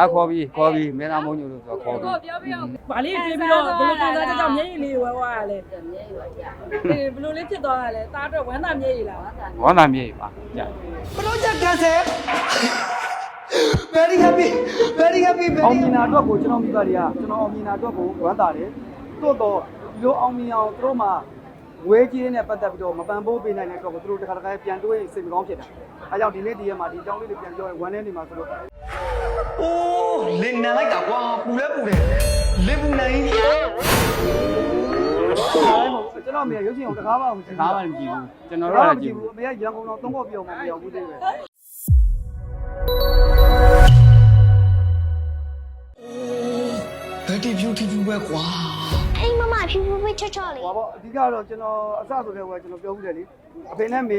အခေါ်ပြီးခေါ်ပြီးမင်းသားမုံညိုလို့ဆိုခေါ်ပြီးကိုပြောပြအောင်။ဗာလေးတွေးပြီးတော့ဘယ်လိုခံစားချက်ကြောင့်မျက်ရည်လေးဝဲဝါရလဲမျက်ရည်ပါကြာ။အေးဘယ်လိုလေးဖြစ်သွားတာလဲ။တားအတွက်ဝမ်းသာမျက်ရည်လားဝမ်းသာမြေပါကြာ Project cancel. Very happy. Very happy. အောင်မြင်တာအတွက်ကိုကျွန်တော်မိဘတွေကကျွန်တော်အောင်မြင်တာအတွက်ကိုဝမ်းသာတယ်။သို့တော့ဒီလိုအောင်မြင်အောင်သူတို့မှဝဲကြီးနဲ့ပတ်သက်ပြီးတော့မပန်ဖိုးပေးနိုင်တဲ့အတွက်ကိုသူတို့တစ်ခါတစ်ခါပြန်တွေးစိတ်မကောင်းဖြစ်တာ။အဲကြောင့်ဒီနေ့ဒီရက်မှာဒီအကြောင်းလေးတွေပြန်ပြောရင်ဝမ်းနေနေမှာဆိုလို့ Oh, လင်နံလိုက်တာကွာပူလဲပူတယ်လင်ပူနိုင်ကျွန်တော်အမေရုပ်ရှင်ကိုတကားပါအောင်ကြည့်ကားမှမကြည့်ဘူးကျွန်တော်တော့တို့မကကြကြည့်ည့်ဘူးဘူးအမေကရန်ကုန်တော့သုံးခေါက်ပြောင်းမှမရောက်ဘူးသေးပဲဘယ်တီ beautiful ပဲကွာအိမ်မမဖြူဖြူဖြူချော့ချော့လေးဟောပေါ့အဓိကတော့ကျွန်တော်အစဆိုတဲ့ဟိုကျွန်တော်ပြောဘူးတယ်လေအဖေနဲ့မေ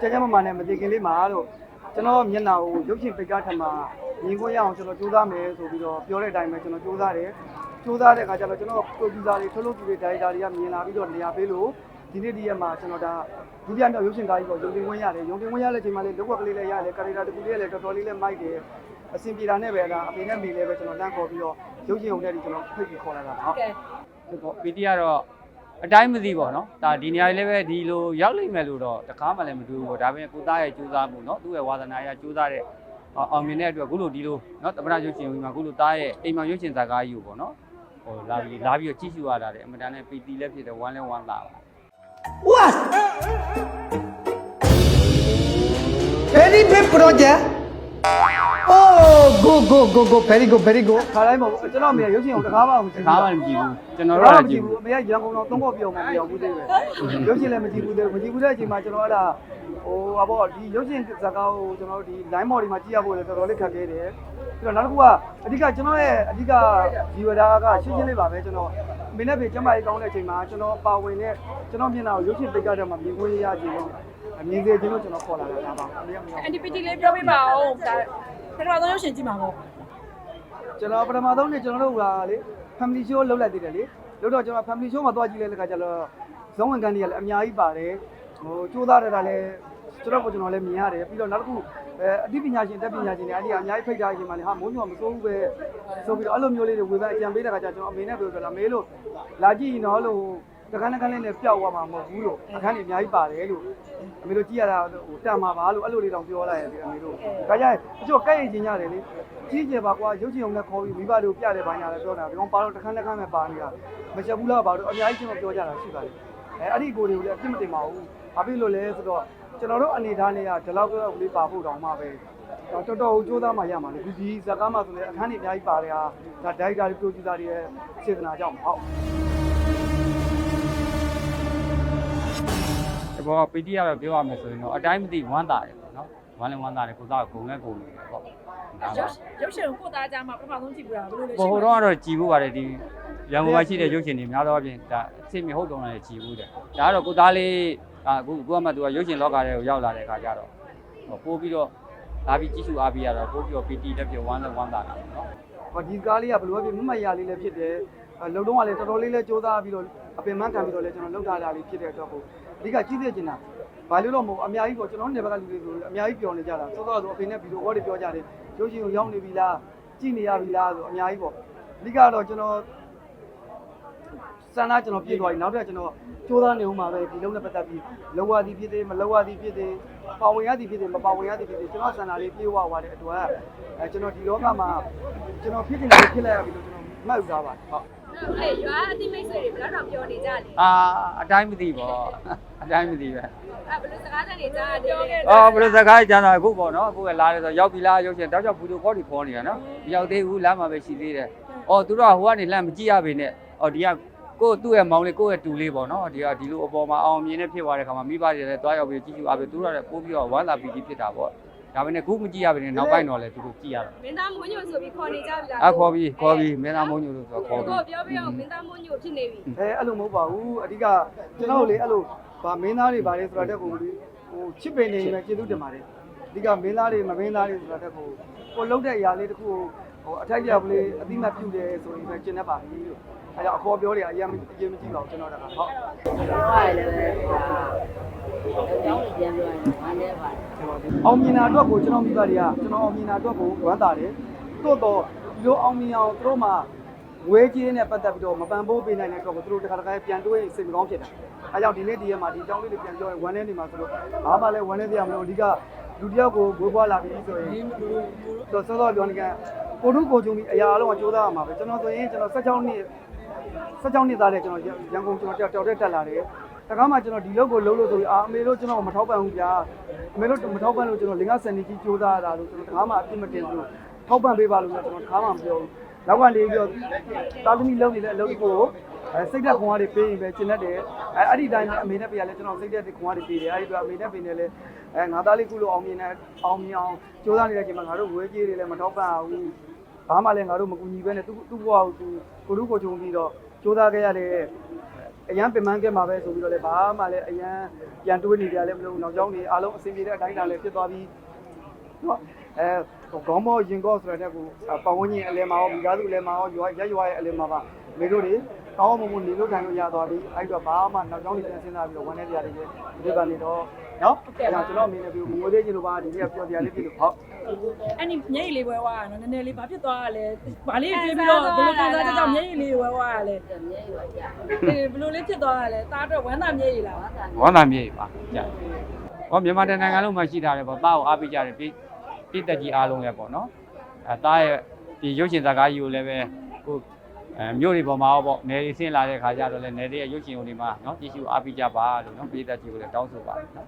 ကျကျမမနဲ့မတည်ခင်လေးမှာတော့ကျွန်တော်မျက်နှာကိုရုပ်ရှင်ပိတ်ကားထမှာ မြင်ခွင့်ရအောင်ကျွန်တော်ကြိုးစားမယ်ဆိုပြီးတော့ပြောတဲ့အတိုင်းပဲကျွန်တော်ကြိုးစားတယ်ကြိုးစားတဲ့အခါကျတော့ကျွန်တော်ပရိုဂျူဆာတွေထုတ်လုပ်သူတွေဒါရိုက်တာတွေကမြင်လာပြီးတော့နေရာပေးလို့ဒီနေ့ဒီရက်မှာကျွန်တော်ဒါဒုတိယမြောက်ရုပ်ရှင်ကားကြီးကိုရုံတင်ခွင့်ရတယ်ရုံတင်ခွင့်ရတဲ့ချိန်မှာလေလောက်ကလေးလည်းရတယ်ကာရီတာတစ်ခုလေးလည်းတော်တော်လေးလည်းမိုက်တယ်အဆင်ပြေတာနဲ့ပဲဒါအဖေနဲ့မေလည်းပဲကျွန်တော်လမ်းခေါ်ပြီးတော့ရုပ်ရှင်ုံနဲ့ဒီကျွန်တော်ဖိတ်ပြီးခေါ်လာတာပါဟုတ်။ကဲပေါ့ပီတီကတော့အတိုင်းမသိပေါ့နော်ဒါဒီနေရာလေးပဲဒီလိုရောက်လိမ့်မယ်လို့တော့တခါမှလည်းမတွေ့ဘူးပေါ့ဒါပေမဲ့ကိုသားရဲ့ကြိုးစားမှုနော်သူ့ရဲ့ဝါသနာရဲ့ကြိုးစားတဲ့ အောင်မြင်တဲ့အတွက်ခုလိုဒီလိုနော်တပရရုပ်ရှင်ဝင်မှာခုလိုသားရဲ့အိမ်မှာရုပ်ရှင်ဇာကားကြီးကိုပေါ့နော်ဟိုလာပြီးလာပြီးတော့ကြည့်ရှုရတာလေအမတန်နဲ့ပီတီလည်းဖြစ်တယ်ဝမ်းလည်းဝမ်းသာပါ what very big project oh go go go go very go very go ခါတိုင်းပေါ့ကျွန်တော်အမေရုပ်ရှင်ကိုတကားပါအောင်ကြည့်တခါမှမကြည့်ဘူးကျွန်တော်တော့တို့ကမကြကြည့်ည့်ဘူးဘူးအမေကရန်ကုန်တော့သုံးခေါက်ပြောင်းမှမရောက်ဘူးသေးပဲရုပ်ရှင်လည်းမကြည့်ဘူးသေးဘူးမကြည့်ဘူးတဲ့အချိန်မှာကျွန်တော်အဲ့ဒါ ဟိုဟာပေါ့ဒီရုပ်ရှင်ဇာတ်ကားကိုကျွန်တော်တို့ဒီ line body မှာကြည့်ရဖို့လည်းတော်တော်လေးခက်ခဲတယ်ပြီးတော့နောက်တစ်ခုကအဓိကကျွန်တော်ရဲ့အဓိကဒီဝဒါကရှင်းရှင်းလေးပါပဲကျွန်တော်မင်းနဲ့ဖေကျမကြီးကောင်းတဲ့အချိန်မှာကျွန်တော်ပါဝင်တဲ့ကျွန်တော်မျက်နှာကိုရုပ်ရှင်ပိတ်ကတဲ့မှာမြင်ခွင့်ရကြည့်လို့မြင်စေခြင်းလို့ကျွန်တော်ခေါ်လာတာဒါပါအမေကမရောက်အန်တီပီတီလေးပြောပြပါဦး။ဒါပထမဆုံးရုပ်ရှင်ကြည့်မှာပေါ့ကျွန်တော်ပထမဆုံးနေ့ကျွန်တော်တို့ကလေ family show လုပ်လိုက်သေးတယ်လေလို့တော့ကျွန်တော် family show မှာသွားကြည့်လိုက်တဲ့ခါကျတော့ဇုံးဝင်ကန်တွေကလည်းအများကြီးပါတယ်ဟိုစူးစမ်းရတာလည်း ကျွန်တော်ကကျွန်တော်လည်းမြင်ရတယ်ပြီးတော့နောက်တစ်ခုအဲအသိပညာရှင်တက်ပညာရှင်တွေအဲ့ဒီအများကြီးဖိတ်ထားခြင်းမှလည်းဟာမိုးညောမစိုးဘူးပဲဆိုပြီးတော့အဲ့လိုမျိုးလေးတွေဝေဖန်အကြံပေးတဲ့ခါကျကျွန်တော်အမေနဲ့ပြောပြလာမေးလို့လာကြည့်ရင်တော့လို့တခါတခါလေးနဲ့ပျောက်သွားမှာမဟုတ်ဘူးလို့အခန်းကြီးအများကြီးပါတယ်လို့အမေတို့ကြည့်ရတာဟိုတန်မှာပါလို့အဲ့လိုလေးတောင်ပြောလိုက်ရတယ်အမေတို့ဒါကြရင်အချို့ကဲ့ရင်ချင်းရတယ်လေကြီးကျယ်ပါကွာရုပ်ချင်အောင်နဲ့ခေါ်ပြီးမိဘတွေကိုပြတယ်ဘာညာလဲပြောတာဒီကောင်ပါတော့တခါတခါနဲ့ပါနေတာမချက်ဘူးလားပါတော့အများကြီးကျွန်တော်ပြောကြတာရှိပါတယ်အဲအဲ့ဒီကိုတွေကိုလည်းအပြစ်မတင်ပါဘူး ဘာဖြစ်လို့လဲဆိုတော့ကျွန်တော်တို့အနေထားနဲ့ကဒီလောက်တော့လေးပါဖို့တောင်မှပဲတော့တော်တော်ကြိုးစားမှရမှာလေဒီဒီဇာကားမှာဆိုလည်းအခန်းကြီးအများကြီးပါတယ်ဟာဒါဒိုက်တာတွေပရိုဂျူဆာတွေရဲ့စေတနာကြောင့်ဟုတ်ဒီဘောပီတီကတော့ပြောရမယ်ဆိုရင်တော့အတိုင်းမသိဝမ်းသာတယ်ပေါ့နော်ဝမ်းလည်းဝမ်းသာတယ်ကိုသားကဂုံနဲ့ဂုံနေတယ်ပေါ့ဒါ။ပါရုပ်ရုပ်ရှင်ကိုကိုသားကြမှာပထမဆုံးကြည့်ပြတာဘယ်လိုလဲဘိုဟိုတော့ကတော့ကြည်ဖို့ပါတယ်ဒီရန်ကုန်မှာရှိတဲ့ရုပ်ရှင်တွေများသောအားဖြင့်ဒါအစ်မဟုတ်တော့လည်းကြည်ဖို့တယ်ဒါကတော့ကိုသားလေး အခုကိုကမှသူကရုပ်ရှင်လောကထဲကိုရောက်လာတဲ့အခါကျတော့ပို့ပြီးတော့လာပြီးကြည့်ရှုအားပေးရတော့ပို့ပြီးတော့ပီတီတက်ပြဝမ်းလည်းဝမ်းသာတာပေါ့နော်ဟောဒီကားလေးကဘယ်လိုပဲဖြစ်မမတ်ရလေးလည်းဖြစ်တယ်အဲလုံတော့ကလည်းတော်တော်လေးလည်းစူးစမ်းပြီးတော့အပင်မခံပြီးတော့လည်းကျွန်တော်လှုပ်ထားတာလေးဖြစ်တဲ့အတွက်ကိုအဓိကကြီးသိချင်တာဘာလို့တော့မဟုတ်အများကြီးပေါ့ကျွန်တော်နေဘက်ကလူတွေဆိုအများကြီးပြောနေကြတာစောစောဆိုအဖေနဲ့ဗီဒီယိုကောတွေပြောကြတယ်ရုပ်ရှင်ကိုရောက်နေပြီလားကြည့်နေရပြီလားဆိုအများကြီးပေါ့အဓိကတော့ကျွန်တော် စန္ဒကျွန်တော်ပြေးသွားပြီနောက်ထပ်ကျွန်တော်စူးစမ်းနေဦးမှာပဲဒီလုံးနဲ့ပတ်သက်ပြီးလောဝသည်ဖြစ်သေးမလောဝသည်ဖြစ်သေးပါဝင်ရသည်ဖြစ်သေးမပါဝင်ရသည်ဖြစ်သေးကျွန်တော်စန္ဒလေးပြေးဝသွားတဲ့အတွက်အဲကျွန်တော်ဒီလောကမှာကျွန်တော်ဖြစ်နေတာဖြစ်လိုက်ရပြီလို့ကျွန်တော်မှတ်ယူထားပါတယ်ဟုတ်အဲ့ရွာအတိမိတ်ဆွေတွေဘယ်တော့ပြောနေကြလဲအာအတိုင်းမသိပေါ့အတိုင်းမသိပဲအဲ့ဘယ်လိုစကားတန်နေကြတယ်လဲအော်ဘယ်လိုစကားကြမ်းတာအခုပေါ့နော်အခုကလာတယ်ဆိုရောက်ပြီလားရုပ်ရှင်တောက်ချောက်ဗီဒီယိုကောတွေခေါ်နေတာနော်မရောက်သေးဘူးလမ်းမှာပဲရှိသေးတယ်အော်သူတို့ကဟိုကနေလမ်းမကြည့်ရပေနဲ့အော်ဒီက ကိုသူ့ရဲ့မောင်လေးကိုယ့်ရဲ့တူလေးပေါ့နော်ဒီကဒီလိုအပေါ်မှာအောင်မြင်နေဖြစ်သွားတဲ့ခါမှာမိဘတွေလည်းတွားရောက်ပြီးကြည့်ကြည့်အားပြီးသူတို့ကလည်းပို့ပြီးတော့ဝမ်းသာပီတိဖြစ်တာပေါ့ဒါပေမဲ့ခုမကြည့်ရပေနဲ့နောက်ပိုင်းတော့လည်းသူတို့ကြည့်ရတာမင်းသားမွညိုဆိုပြီးခေါ်နေကြပြီလားအခေါ်ပြီးခေါ်ပြီးမင်းသားမုံညိုလို့ဆိုခေါ်ပြီးကိုပြောပြအောင်မင်းသားမွညိုဖြစ်နေပြီအဲအဲ့လိုမဟုတ်ပါဘူးအဓိကကျွန်တော်တို့လေအဲ့လိုဗာမင်းသားတွေဗာလေဆိုတာတက်ကိုလေဟိုချစ်ပင်နေမယ်ကျေးဇူးတင်ပါတယ်အဓိကမင်းသားတွေမမင်းသားတွေဆိုတာတက်ကိုကိုလုံးတဲ့အရာလေးတစ်ခုကို ဟိုအထိုက်ပြပလေးအတိမတ်ပြုတယ်ဆိုရင်ပဲကျင်တတ်ပါပြီလို့အဲကြောင့်အခေါ်ပြောတယ်အရင်အရင်မကြည့်ပါဘူးကျွန်တော်တကဟုတ်ဟုတ်တယ်လေအကြောင်းကိုပြန်ပြောရင်ဝမ်းနေပါတယ်အောင်မြင်တာအတွက်ကိုကျွန်တော်မိဘတွေကကျွန်တော်အောင်မြင်တာအတွက်ကိုဝမ်းသာတယ်တို့တော့ဒီလိုအောင်မြင်အောင်သူတို့မှဝဲကြီးနဲ့ပတ်သက်ပြီးတော့မပန်ဖို့ပေးနိုင်တဲ့အတွက်ကိုသူတို့တစ်ခါတစ်ခါပြန်တွေးစိတ်မကောင်းဖြစ်တာအဲကြောင့်ဒီနေ့ဒီရက်မှာဒီအကြောင်းလေးတွေပြန်ပြောရင်ဝမ်းနေနေမှာဆိုတော့ဘာမှလည်းဝမ်းနေပြမလို့အဓိက လူတစ်ယောက်ကိုဝေးပွားလာပြီဆိုရင်တော့စောစောပြောနေကကိုတို့ကိုကြုံပြီးအရာအလုံးကကြိုးစားရမှာပဲကျွန်တော်ဆိုရင်ကျွန်တော်16နှစ်16နှစ်သားတဲ့ကျွန်တော်ရန်ကုန်ကျွန်တော်တောက်တက်တက်လာတယ်တကားမှကျွန်တော်ဒီလောက်ကိုလုံးလို့ဆိုပြီးအာအမေတို့ကျွန်တော်မထောက်ပံ့ဘူးဗျာအမေတို့မထောက်ပံ့လို့ကျွန်တော်လင်္ကာစန်နီကြီးကြိုးစားရတာလို့ကျွန်တော်တကားမှအပြစ်မတင်ဘူးထောက်ပံ့ပေးပါလို့ကျွန်တော်တကားမှမပြောဘူး နောက်ကနေပြီးတော့တာသမီလုံးနေတဲ့အလုပ်ကိုအဲစိတ်သက်ခွန်အားတွေပေးရင်ပဲကျင်တတ်တယ်အဲအဲ့ဒီတိုင်းအမေနဲ့ဖေကလည်းကျွန်တော်စိတ်သက်ခွန်အားတွေပေးတယ်အဲ့ဒီတော့အမေနဲ့ဖေနဲ့လည်းအဲငါသားလေးခုလိုအောင်မြင်တဲ့အောင်မြင်အောင်ကြိုးစားနေတဲ့အချိန်မှာငါတို့ဝဲကြီးတွေလည်းမထောက်ပံ့ဘူးဘာမှလည်းငါတို့မကူညီပဲနဲ့သူသူ့ဘဝကိုသူကိုလူကိုချုံပြီးတော့ကြိုးစားခဲ့ရတဲ့အရန်ပင်ပန်းခဲ့မှာပဲဆိုပြီးတော့လည်းဘာမှလည်းအရန်ပြန်တွေးနေကြလည်းမလို့နောက်ကျောင်းနေအားလုံးအဆင်ပြေတဲ့အတိုင်းအတာလည်းဖြစ်သွားပြီး နော်အဲခေါင်းမောရင်ကောဆိုတဲ့ကူပဝန်းကျင်အလဲမှာရောမိသားစုအလဲမှာရောရွာရက်ရွာရဲ့အလဲမှာပါမိတို့တွေကောင်းမွန်မွန်နေလို့ထိုင်လို့ရသွားပြီအဲ့တော့ဘာမှနောက်ကျောင်းနေပြန်စဉ်းစားပြီးတော့ဝမ်းနေကြရတယ်ဒီကနေတော့နော်အဲ့ဒါကျွန်တော်အမေနဲ့ပြီးငိုသေးချင်လို့ပါဒီနေ့ကပြောပြရလေးပြီလို့ဟုတ်အဲ့ဒီမျက်ရည်လေးဝဲသွားတာနော်နည်းနည်းလေးဘာဖြစ်သွားတာလဲဘာလေးတွေးပြီးတော့ဘယ်လိုခံစားချက်ကြောင့်မျက်ရည်လေးဝဲသွားတာလဲတမျက်ရွာကြအေးဘယ်လိုလေးဖြစ်သွားတာလဲတားတော့ဝမ်းသာမျက်ရည်လားဘာသာဝမ်းသာမြေပါကြာဟောမြန်မာတိုင်းနိုင်ငံလုံးမှာရှိတာလေပေါ့တားကိုအားပေးကြတယ်ပြည် ပြည်သက်ကြီးအားလုံးလည်းပေါ့နော်အဲတားရဲ့ဒီရုပ်ရှင်ဇာတ်ကားကြီးကိုလည်းပဲကိုအဲမြို့တွေပေါ်မှာရောပေါ့နယ်တွေဆင်းလာတဲ့ခါကျတော့လည်းနယ်တွေရဲ့ရုပ်ရှင်ုံတွေမှာနော်ကြည့်ရှုအားပေးကြပါလို့နော်ပြည်သက်ကြီးကိုလည်းတောင်းဆိုပါတယ်နော်